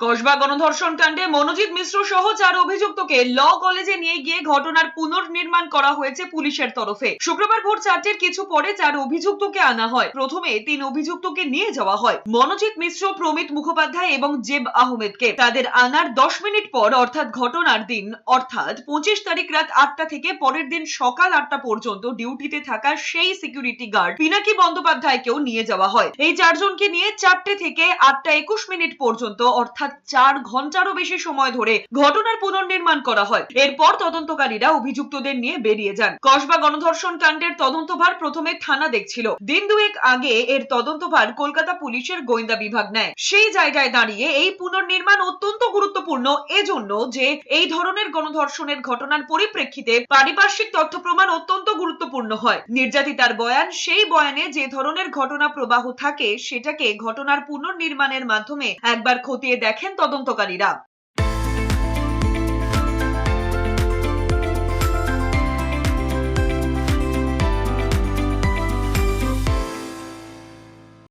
কসবা গণধর্ষণ কাণ্ডে মনোজিৎ মিশ্র সহ চার অভিযুক্তকে ল কলেজে নিয়ে গিয়ে ঘটনার পুনর্নির্মাণ করা হয়েছে পুলিশের তরফে। শুক্রবার ভোর চারটের কিছু পরে চার অভিযুক্তকে আনা হয়। প্রথমে তিন অভিযুক্তকে নিয়ে যাওয়া হয়। মনোজিৎ মিশ্র, প্রমিত মুখোপাধ্যায় এবং জেব আহমেদকে তাদের আনার দশ মিনিট পর, অর্থাৎ ঘটনার দিন, অর্থাৎ পঁচিশ তারিখ রাত আটটা থেকে পরের দিন সকাল আটটা পর্যন্ত ডিউটিতে থাকা সেই সিকিউরিটি গার্ড পিনাকি বন্দ্যোপাধ্যায়কেও নিয়ে যাওয়া হয়। এই চারজনকে নিয়ে চারটে থেকে আটটা একুশ মিনিট পর্যন্ত, অর্থাৎ চার ঘন্টারও বেশি সময় ধরে ঘটনার পুনর্নির্মাণ করা হয়। এরপর তদন্তকারীরা অভিযুক্তদের নিয়ে বেরিয়ে যান। কসবা গণধর্ষণ কাণ্ডের তদন্তভার প্রথমে থানা দেখছিল। দিন দুয়েক আগে এর তদন্তভার কলকাতা পুলিশের গোয়েন্দা বিভাগ নেয়। সেই জায়গায় দাঁড়িয়ে এই পুনর্নির্মাণ অত্যন্ত গুরুত্বপূর্ণ এজন্য যে এই ধরনের গণধর্ষণের ঘটনার পরিপ্রেক্ষিতে পারিপার্শ্বিক তথ্য প্রমাণ অত্যন্ত গুরুত্বপূর্ণ হয়। নির্যাতিতার বয়ান, সেই বয়ানে যে ধরনের ঘটনা প্রবাহ থাকে, সেটাকে ঘটনার পুনর্নির্মাণের মাধ্যমে একবার খতিয়ে দেখেন তদন্তকারীরা